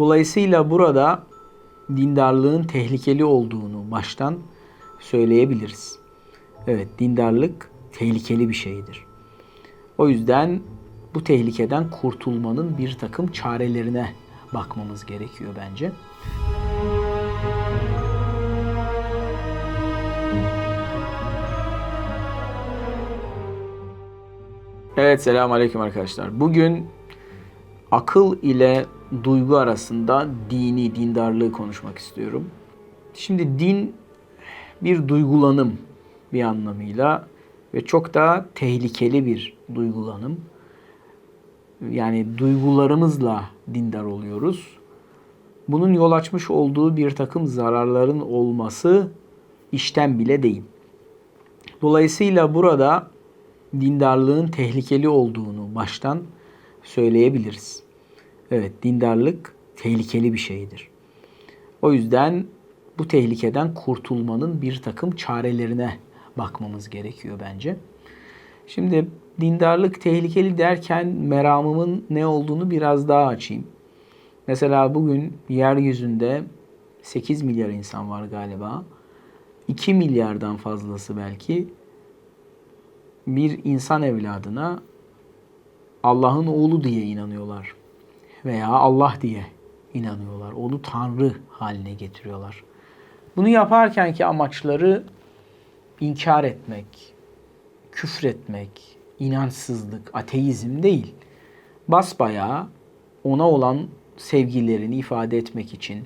Dolayısıyla burada dindarlığın tehlikeli olduğunu baştan söyleyebiliriz. Evet, dindarlık tehlikeli bir şeydir. O yüzden bu tehlikeden kurtulmanın bir takım çarelerine bakmamız gerekiyor bence. Evet selamun aleyküm arkadaşlar. Bugün akıl ile duygu arasında dini, dindarlığı konuşmak istiyorum. Şimdi din bir duygulanım bir anlamıyla ve çok da tehlikeli bir duygulanım. Yani duygularımızla dindar oluyoruz. Bunun yol açmış olduğu bir takım zararların olması işten bile değil. Dolayısıyla burada dindarlığın tehlikeli olduğunu baştan söyleyebiliriz. Evet, dindarlık tehlikeli bir şeydir. O yüzden bu tehlikeden kurtulmanın bir takım çarelerine bakmamız gerekiyor bence. Şimdi dindarlık tehlikeli derken meramımın ne olduğunu biraz daha açayım. Mesela bugün yeryüzünde 8 milyar insan var galiba. 2 milyardan fazlası belki bir insan evladına Allah'ın oğlu diye inanıyorlar. Veya Allah diye inanıyorlar. Onu Tanrı haline getiriyorlar. Bunu yaparken ki amaçları inkar etmek, küfretmek, inançsızlık, ateizm değil. Basbayağı ona olan sevgilerini ifade etmek için,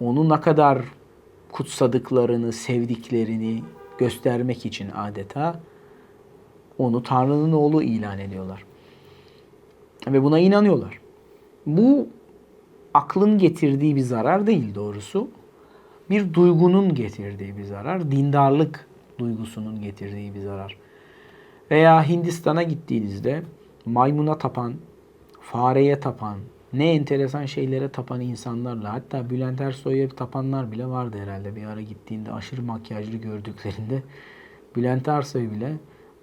onu ne kadar kutsadıklarını, sevdiklerini göstermek için adeta onu Tanrı'nın oğlu ilan ediyorlar. Ve buna inanıyorlar. Bu aklın getirdiği bir zarar değil doğrusu. Bir duygunun getirdiği bir zarar. Dindarlık duygusunun getirdiği bir zarar. Veya Hindistan'a gittiğinizde maymuna tapan, fareye tapan, ne enteresan şeylere tapan insanlarla hatta Bülent Ersoy'a tapanlar bile vardı herhalde bir ara gittiğinde aşırı makyajlı gördüklerinde Bülent Ersoy bile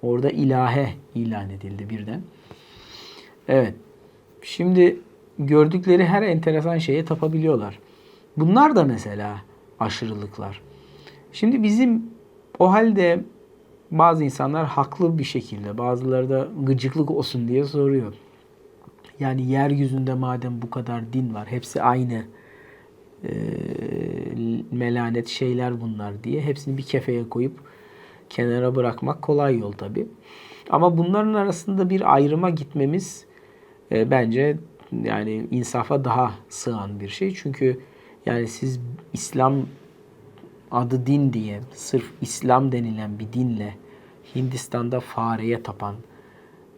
orada ilahe ilan edildi birden. Evet. Şimdi gördükleri her enteresan şeye tapabiliyorlar. Bunlar da mesela aşırılıklar. Şimdi bizim o halde bazı insanlar haklı bir şekilde, bazıları da gıcıklık olsun diye soruyor. Yani yeryüzünde madem bu kadar din var, hepsi aynı e, melanet şeyler bunlar diye hepsini bir kefeye koyup kenara bırakmak kolay yol tabi. Ama bunların arasında bir ayrıma gitmemiz e, bence yani insafa daha sığan bir şey. Çünkü yani siz İslam adı din diye sırf İslam denilen bir dinle Hindistan'da fareye tapan,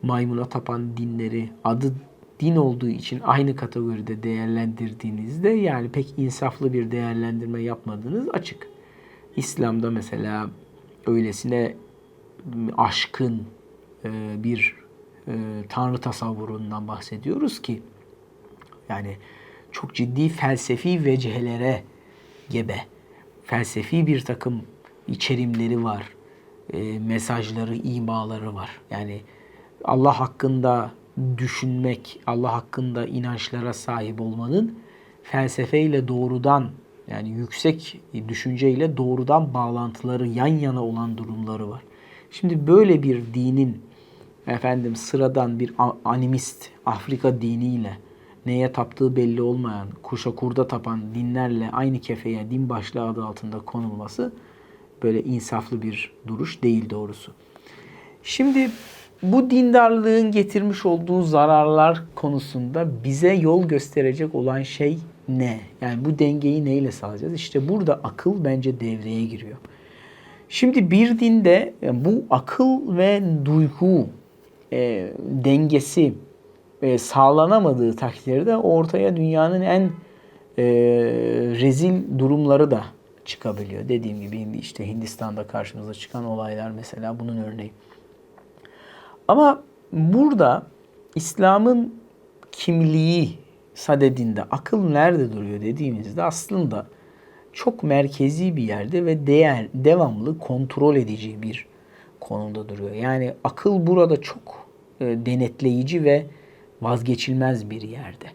maymuna tapan dinleri adı din olduğu için aynı kategoride değerlendirdiğinizde yani pek insaflı bir değerlendirme yapmadığınız açık. İslam'da mesela öylesine aşkın e, bir e, tanrı tasavvurundan bahsediyoruz ki yani çok ciddi felsefi vecehelere gebe. Felsefi bir takım içerimleri var. E, mesajları, imaları var. Yani Allah hakkında düşünmek, Allah hakkında inançlara sahip olmanın felsefeyle doğrudan yani yüksek düşünceyle doğrudan bağlantıları yan yana olan durumları var. Şimdi böyle bir dinin efendim sıradan bir animist Afrika diniyle neye taptığı belli olmayan, kuşa kurda tapan dinlerle aynı kefeye din başlığı adı altında konulması böyle insaflı bir duruş değil doğrusu. Şimdi bu dindarlığın getirmiş olduğu zararlar konusunda bize yol gösterecek olan şey ne? Yani bu dengeyi neyle sağlayacağız? İşte burada akıl bence devreye giriyor. Şimdi bir dinde bu akıl ve duygu e, dengesi e, sağlanamadığı takdirde ortaya dünyanın en e, rezil durumları da çıkabiliyor. Dediğim gibi işte Hindistan'da karşımıza çıkan olaylar mesela bunun örneği. Ama burada İslam'ın kimliği sadedinde akıl nerede duruyor dediğimizde aslında çok merkezi bir yerde ve değer devamlı kontrol edici bir konumda duruyor. Yani akıl burada çok e, denetleyici ve vazgeçilmez bir yerde.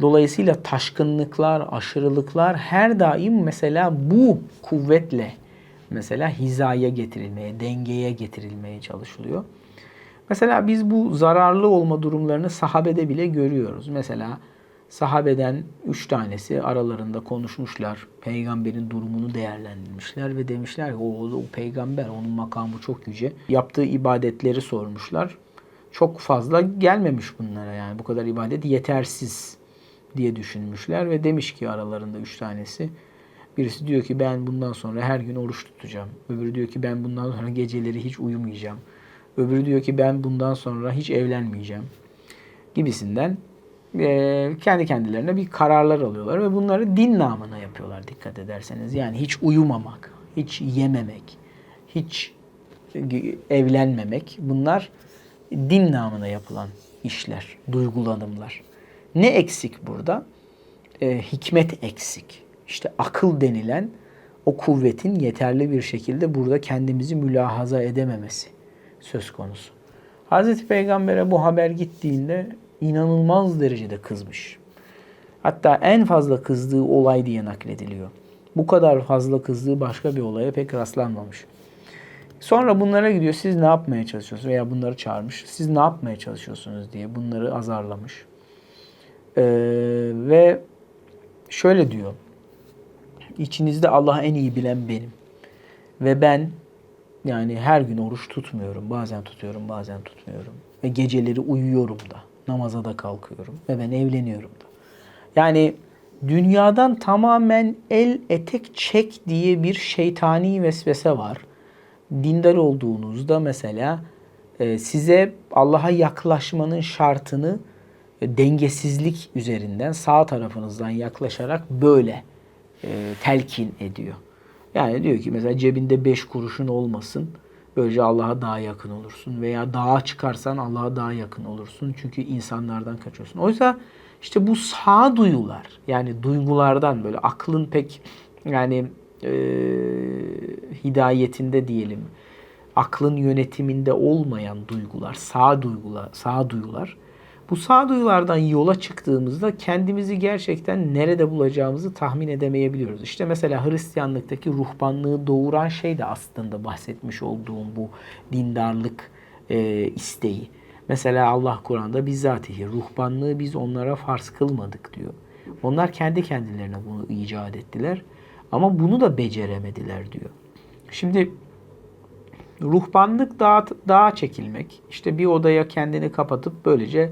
Dolayısıyla taşkınlıklar, aşırılıklar her daim mesela bu kuvvetle mesela hizaya getirilmeye, dengeye getirilmeye çalışılıyor. Mesela biz bu zararlı olma durumlarını sahabede bile görüyoruz. Mesela sahabeden üç tanesi aralarında konuşmuşlar. Peygamberin durumunu değerlendirmişler ve demişler ki o, o peygamber onun makamı çok yüce. Yaptığı ibadetleri sormuşlar. Çok fazla gelmemiş bunlara yani bu kadar ibadet yetersiz diye düşünmüşler ve demiş ki aralarında üç tanesi Birisi diyor ki ben bundan sonra her gün oruç tutacağım. Öbürü diyor ki ben bundan sonra geceleri hiç uyumayacağım. Öbürü diyor ki ben bundan sonra hiç evlenmeyeceğim. Gibisinden eee, kendi kendilerine bir kararlar alıyorlar ve bunları din namına yapıyorlar dikkat ederseniz. Yani hiç uyumamak, hiç yememek, hiç evlenmemek bunlar din namına yapılan işler, duygulanımlar. Ne eksik burada? Ee, hikmet eksik. İşte akıl denilen o kuvvetin yeterli bir şekilde burada kendimizi mülahaza edememesi söz konusu. Hazreti Peygamber'e bu haber gittiğinde inanılmaz derecede kızmış. Hatta en fazla kızdığı olay diye naklediliyor. Bu kadar fazla kızdığı başka bir olaya pek rastlanmamış. Sonra bunlara gidiyor. Siz ne yapmaya çalışıyorsunuz? Veya bunları çağırmış. Siz ne yapmaya çalışıyorsunuz diye bunları azarlamış. Ee, ve şöyle diyor. İçinizde Allah'ı en iyi bilen benim. Ve ben yani her gün oruç tutmuyorum. Bazen tutuyorum, bazen tutmuyorum. Ve geceleri uyuyorum da. Namaza da kalkıyorum. Ve ben evleniyorum da. Yani dünyadan tamamen el etek çek diye bir şeytani vesvese var. Dindar olduğunuzda mesela e, size Allah'a yaklaşmanın şartını e, dengesizlik üzerinden sağ tarafınızdan yaklaşarak böyle e, telkin ediyor. Yani diyor ki mesela cebinde beş kuruşun olmasın. Böylece Allah'a daha yakın olursun. Veya dağa çıkarsan Allah'a daha yakın olursun. Çünkü insanlardan kaçıyorsun. Oysa işte bu sağ duyular yani duygulardan böyle aklın pek yani e, hidayetinde diyelim aklın yönetiminde olmayan duygular, sağ duygular, sağ duyular. Bu sağ duyulardan yola çıktığımızda kendimizi gerçekten nerede bulacağımızı tahmin edemeyebiliyoruz. İşte mesela Hristiyanlıktaki ruhbanlığı doğuran şey de aslında bahsetmiş olduğum bu dindarlık e, isteği. Mesela Allah Kur'an'da bizzatihi ruhbanlığı biz onlara farz kılmadık diyor. Onlar kendi kendilerine bunu icat ettiler. Ama bunu da beceremediler diyor. Şimdi ruhbanlık dağa, dağa çekilmek, işte bir odaya kendini kapatıp böylece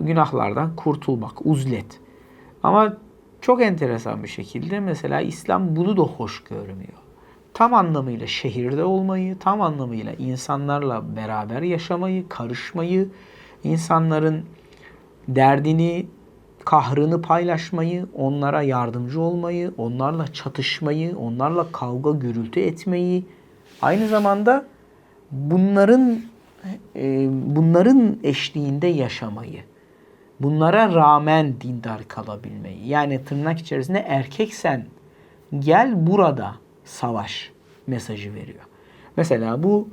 günahlardan kurtulmak, uzlet. Ama çok enteresan bir şekilde mesela İslam bunu da hoş görmüyor. Tam anlamıyla şehirde olmayı, tam anlamıyla insanlarla beraber yaşamayı, karışmayı, insanların derdini, kahrını paylaşmayı, onlara yardımcı olmayı, onlarla çatışmayı, onlarla kavga gürültü etmeyi, aynı zamanda bunların e, bunların eşliğinde yaşamayı, bunlara rağmen dindar kalabilmeyi. Yani tırnak içerisinde erkeksen gel burada savaş mesajı veriyor. Mesela bu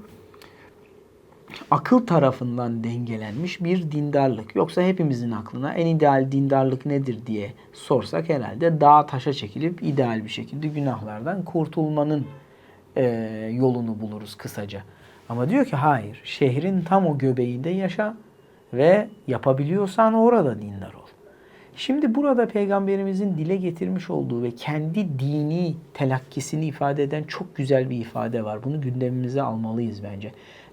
akıl tarafından dengelenmiş bir dindarlık. Yoksa hepimizin aklına en ideal dindarlık nedir diye sorsak herhalde dağa taşa çekilip ideal bir şekilde günahlardan kurtulmanın e, yolunu buluruz kısaca. Ama diyor ki hayır şehrin tam o göbeğinde yaşa ve yapabiliyorsan orada dindar ol. Şimdi burada peygamberimizin dile getirmiş olduğu ve kendi dini telakkisini ifade eden çok güzel bir ifade var. Bunu gündemimize almalıyız bence.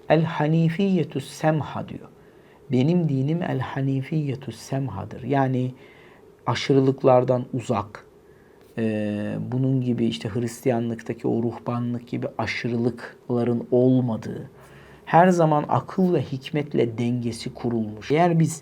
El hanifiyetü semha diyor. Benim dinim el hanifiyetü semhadır. Yani aşırılıklardan uzak. Ee, bunun gibi işte Hristiyanlıktaki o ruhbanlık gibi aşırılıkların olmadığı, her zaman akıl ve hikmetle dengesi kurulmuş. Eğer biz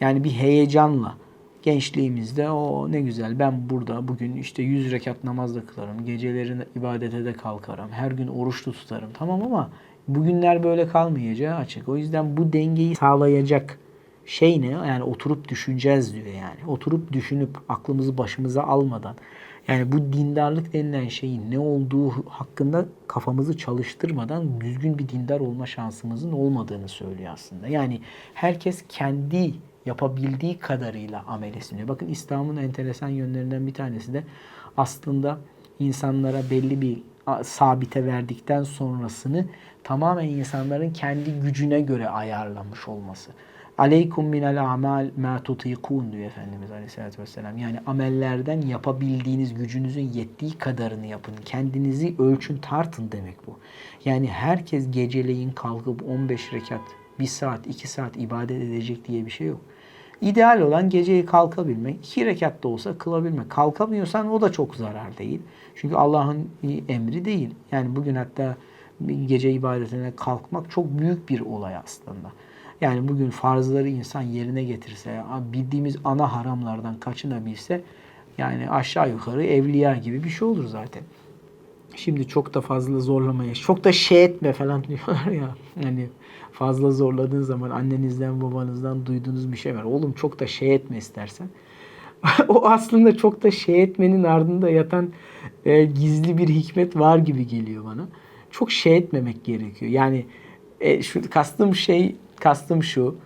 yani bir heyecanla gençliğimizde o ne güzel ben burada bugün işte 100 rekat namaz da kılarım, gecelerin ibadete de kalkarım, her gün oruç tutarım tamam ama bugünler böyle kalmayacağı açık. O yüzden bu dengeyi sağlayacak şey ne? Yani oturup düşüneceğiz diyor yani. Oturup düşünüp aklımızı başımıza almadan yani bu dindarlık denilen şeyin ne olduğu hakkında kafamızı çalıştırmadan düzgün bir dindar olma şansımızın olmadığını söylüyor aslında. Yani herkes kendi yapabildiği kadarıyla amel etsin. Bakın İslam'ın enteresan yönlerinden bir tanesi de aslında insanlara belli bir sabite verdikten sonrasını tamamen insanların kendi gücüne göre ayarlamış olması. Aleykum minel amal ma tutikun diyor Efendimiz Aleyhisselatü Vesselam. Yani amellerden yapabildiğiniz gücünüzün yettiği kadarını yapın. Kendinizi ölçün tartın demek bu. Yani herkes geceleyin kalkıp 15 rekat, 1 saat, 2 saat ibadet edecek diye bir şey yok. İdeal olan geceyi kalkabilmek, iki rekat da olsa kılabilmek. Kalkamıyorsan o da çok zarar değil. Çünkü Allah'ın emri değil. Yani bugün hatta gece ibadetine kalkmak çok büyük bir olay aslında. Yani bugün farzları insan yerine getirse, bildiğimiz ana haramlardan kaçınabilse yani aşağı yukarı evliya gibi bir şey olur zaten. Şimdi çok da fazla zorlamaya, çok da şey etme falan diyorlar ya. Hani fazla zorladığın zaman annenizden babanızdan duyduğunuz bir şey var. Oğlum çok da şey etme istersen. o aslında çok da şey etmenin ardında yatan e, gizli bir hikmet var gibi geliyor bana. Çok şey etmemek gerekiyor. Yani e, şu kastım şey, kastım şu.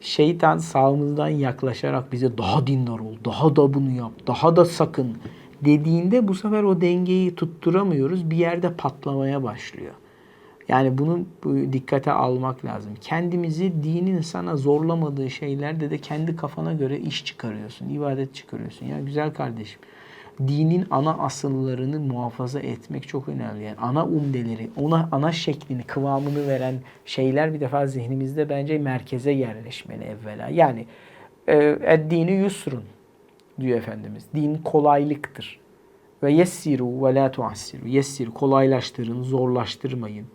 Şeytan sağımızdan yaklaşarak bize daha dindar ol, daha da bunu yap, daha da sakın dediğinde bu sefer o dengeyi tutturamıyoruz. Bir yerde patlamaya başlıyor. Yani bunu bu dikkate almak lazım. Kendimizi dinin sana zorlamadığı şeylerde de kendi kafana göre iş çıkarıyorsun, ibadet çıkarıyorsun. Ya güzel kardeşim. Dinin ana asıllarını muhafaza etmek çok önemli. Yani ana umdeleri, ona ana şeklini, kıvamını veren şeyler bir defa zihnimizde bence merkeze yerleşmeli evvela. Yani e, dini yusrun diyor Efendimiz. Din kolaylıktır. Ve yessiru ve la tuassiru. Yessir kolaylaştırın, zorlaştırmayın.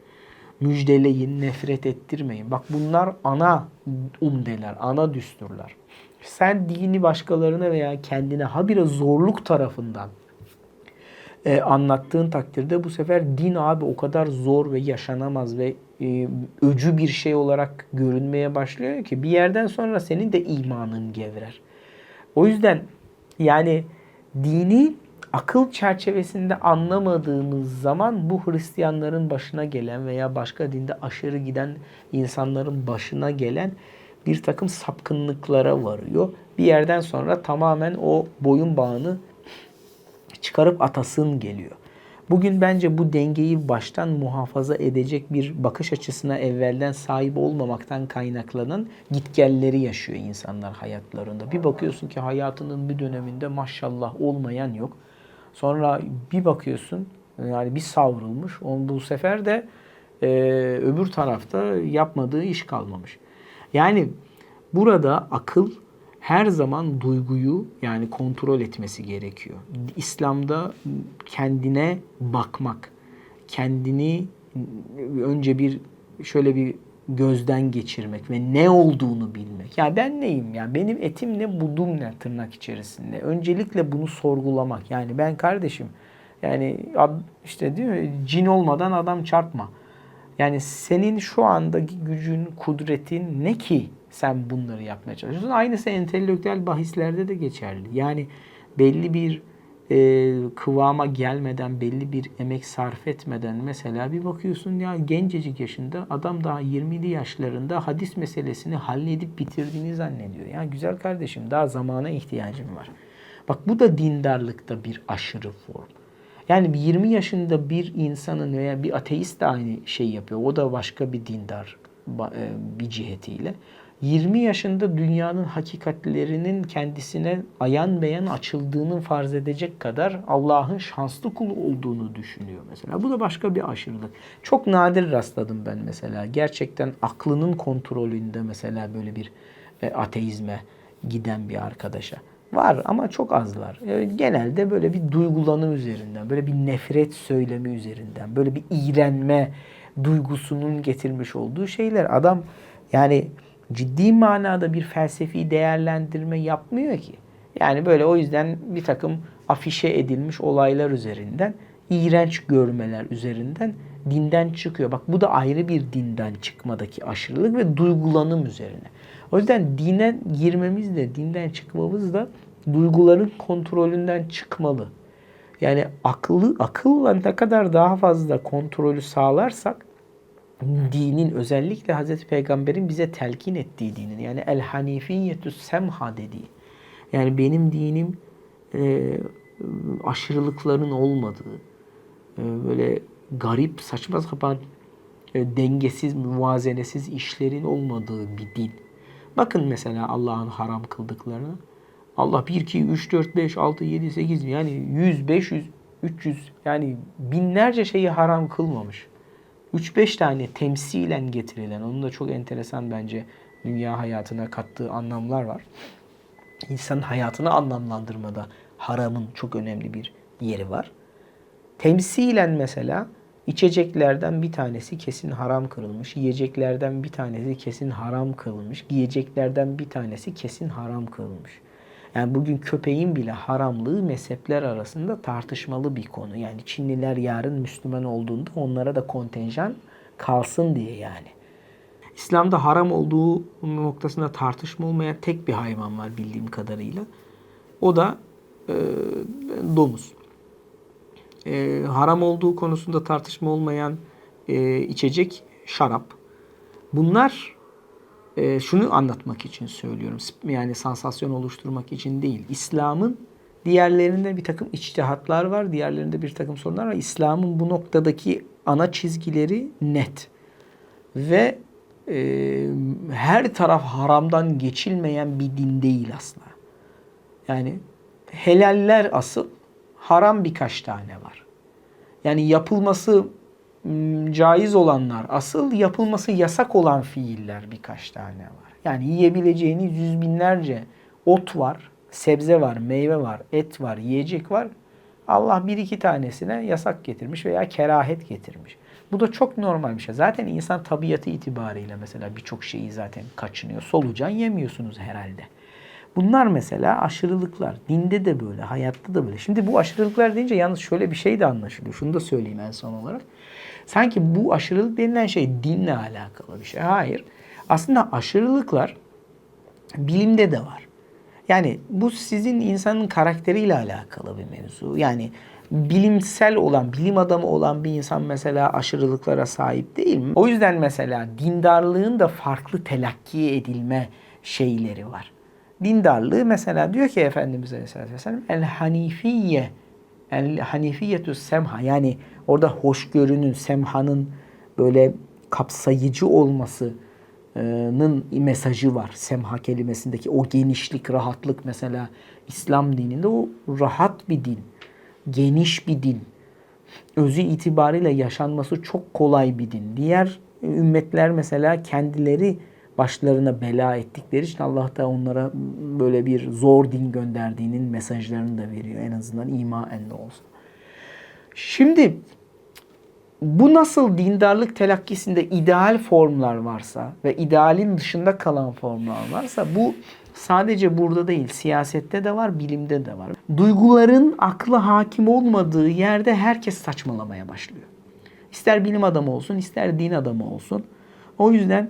Müjdeleyin, nefret ettirmeyin. Bak bunlar ana umdeler, ana düsturlar. Sen dini başkalarına veya kendine habire zorluk tarafından e, anlattığın takdirde bu sefer din abi o kadar zor ve yaşanamaz ve e, öcü bir şey olarak görünmeye başlıyor ki bir yerden sonra senin de imanın gevrer. O yüzden yani dini akıl çerçevesinde anlamadığımız zaman bu Hristiyanların başına gelen veya başka dinde aşırı giden insanların başına gelen bir takım sapkınlıklara varıyor. Bir yerden sonra tamamen o boyun bağını çıkarıp atasın geliyor. Bugün bence bu dengeyi baştan muhafaza edecek bir bakış açısına evvelden sahip olmamaktan kaynaklanan gitgelleri yaşıyor insanlar hayatlarında. Bir bakıyorsun ki hayatının bir döneminde maşallah olmayan yok. Sonra bir bakıyorsun yani bir savrulmuş. On bu sefer de e, öbür tarafta yapmadığı iş kalmamış. Yani burada akıl her zaman duyguyu yani kontrol etmesi gerekiyor. İslam'da kendine bakmak, kendini önce bir şöyle bir gözden geçirmek ve ne olduğunu bilmek. Ya ben neyim ya? Benim etim ne, budum ne tırnak içerisinde. Öncelikle bunu sorgulamak. Yani ben kardeşim yani işte diyor ya, cin olmadan adam çarpma. Yani senin şu andaki gücün, kudretin ne ki sen bunları yapmaya çalışıyorsun? Aynısı entelektüel bahislerde de geçerli. Yani belli bir e, kıvama gelmeden, belli bir emek sarf etmeden mesela bir bakıyorsun ya gencecik yaşında adam daha 20'li yaşlarında hadis meselesini halledip bitirdiğini zannediyor. Ya güzel kardeşim daha zamana ihtiyacım var. Bak bu da dindarlıkta bir aşırı form. Yani 20 yaşında bir insanın veya bir ateist de aynı şeyi yapıyor. O da başka bir dindar bir cihetiyle. 20 yaşında dünyanın hakikatlerinin kendisine ayan beyan açıldığını farz edecek kadar Allah'ın şanslı kulu olduğunu düşünüyor mesela. Bu da başka bir aşırılık. Çok nadir rastladım ben mesela. Gerçekten aklının kontrolünde mesela böyle bir ateizme giden bir arkadaşa. Var ama çok azlar. Genelde böyle bir duygulanım üzerinden, böyle bir nefret söylemi üzerinden, böyle bir iğrenme duygusunun getirmiş olduğu şeyler. Adam yani ciddi manada bir felsefi değerlendirme yapmıyor ki. Yani böyle o yüzden bir takım afişe edilmiş olaylar üzerinden, iğrenç görmeler üzerinden dinden çıkıyor. Bak bu da ayrı bir dinden çıkmadaki aşırılık ve duygulanım üzerine. O yüzden dine girmemiz de, dinden çıkmamız da duyguların kontrolünden çıkmalı. Yani akıllı, akılla ne kadar daha fazla kontrolü sağlarsak dinin özellikle Hazreti Peygamber'in bize telkin ettiği dinin yani el hanifiyetü semha dediği. Yani benim dinim e, aşırılıkların olmadığı, e, böyle garip, saçma sapan, e, dengesiz, muvazenesiz işlerin olmadığı bir din. Bakın mesela Allah'ın haram kıldıklarına. Allah 1, 2, 3, 4, 5, 6, 7, 8 yani 100, 500, 300 yani binlerce şeyi haram kılmamış. 3-5 tane temsilen getirilen, onun da çok enteresan bence dünya hayatına kattığı anlamlar var. İnsanın hayatını anlamlandırmada haramın çok önemli bir yeri var. Temsilen mesela içeceklerden bir tanesi kesin haram kılınmış, yiyeceklerden bir tanesi kesin haram kılınmış, giyeceklerden bir tanesi kesin haram kılınmış. Yani bugün köpeğin bile haramlığı mezhepler arasında tartışmalı bir konu. Yani Çinliler yarın Müslüman olduğunda onlara da kontenjan kalsın diye yani. İslam'da haram olduğu noktasında tartışma olmayan tek bir hayvan var bildiğim kadarıyla. O da e, domuz. E, haram olduğu konusunda tartışma olmayan e, içecek şarap. Bunlar e, şunu anlatmak için söylüyorum. Yani sansasyon oluşturmak için değil. İslam'ın diğerlerinde bir takım içtihatlar var. Diğerlerinde bir takım sorunlar var. İslam'ın bu noktadaki ana çizgileri net. Ve e, her taraf haramdan geçilmeyen bir din değil aslında. Yani helaller asıl, haram birkaç tane var. Yani yapılması caiz olanlar asıl, yapılması yasak olan fiiller birkaç tane var. Yani yiyebileceğiniz yüz binlerce ot var, sebze var, meyve var, et var, yiyecek var. Allah bir iki tanesine yasak getirmiş veya kerahet getirmiş. Bu da çok normal bir şey. Zaten insan tabiatı itibariyle mesela birçok şeyi zaten kaçınıyor. Solucan yemiyorsunuz herhalde. Bunlar mesela aşırılıklar. Dinde de böyle, hayatta da böyle. Şimdi bu aşırılıklar deyince yalnız şöyle bir şey de anlaşılıyor. Şunu da söyleyeyim en son olarak. Sanki bu aşırılık denilen şey dinle alakalı bir şey. Hayır. Aslında aşırılıklar bilimde de var. Yani bu sizin insanın karakteriyle alakalı bir mevzu. Yani bilimsel olan, bilim adamı olan bir insan mesela aşırılıklara sahip değil mi? O yüzden mesela dindarlığın da farklı telakki edilme şeyleri var. Dindarlığı mesela diyor ki Efendimiz Aleyhisselatü Vesselam el hanifiye el hanifiyetü semha yani orada hoşgörünün, semhanın böyle kapsayıcı olmasının mesajı var. Semha kelimesindeki o genişlik, rahatlık mesela İslam dininde o rahat bir din geniş bir din. Özü itibariyle yaşanması çok kolay bir din. Diğer ümmetler mesela kendileri başlarına bela ettikleri için Allah da onlara böyle bir zor din gönderdiğinin mesajlarını da veriyor. En azından imaen de olsa. Şimdi bu nasıl dindarlık telakkisinde ideal formlar varsa ve idealin dışında kalan formlar varsa bu sadece burada değil siyasette de var bilimde de var. Duyguların akla hakim olmadığı yerde herkes saçmalamaya başlıyor. İster bilim adamı olsun ister din adamı olsun. O yüzden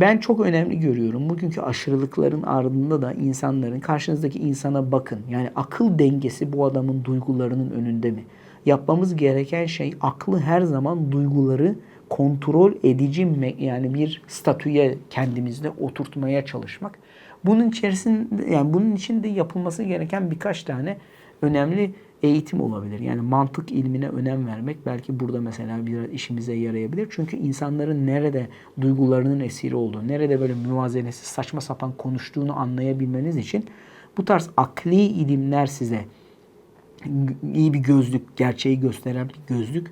ben çok önemli görüyorum. Bugünkü aşırılıkların ardında da insanların karşınızdaki insana bakın. Yani akıl dengesi bu adamın duygularının önünde mi? Yapmamız gereken şey aklı her zaman duyguları kontrol edici yani bir statüye kendimizde oturtmaya çalışmak. Bunun içerisinde yani bunun için de yapılması gereken birkaç tane önemli eğitim olabilir. Yani mantık ilmine önem vermek belki burada mesela biraz işimize yarayabilir. Çünkü insanların nerede duygularının esiri olduğunu, nerede böyle müvazenesi saçma sapan konuştuğunu anlayabilmeniz için bu tarz akli ilimler size iyi bir gözlük, gerçeği gösteren bir gözlük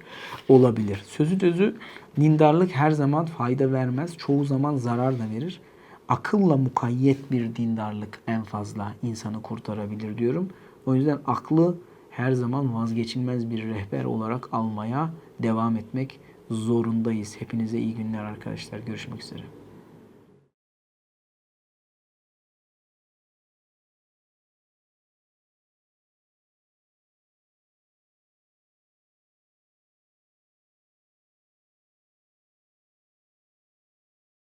olabilir. Sözü özü dindarlık her zaman fayda vermez. Çoğu zaman zarar da verir. Akılla mukayyet bir dindarlık en fazla insanı kurtarabilir diyorum. O yüzden aklı her zaman vazgeçilmez bir rehber olarak almaya devam etmek zorundayız. Hepinize iyi günler arkadaşlar. Görüşmek üzere.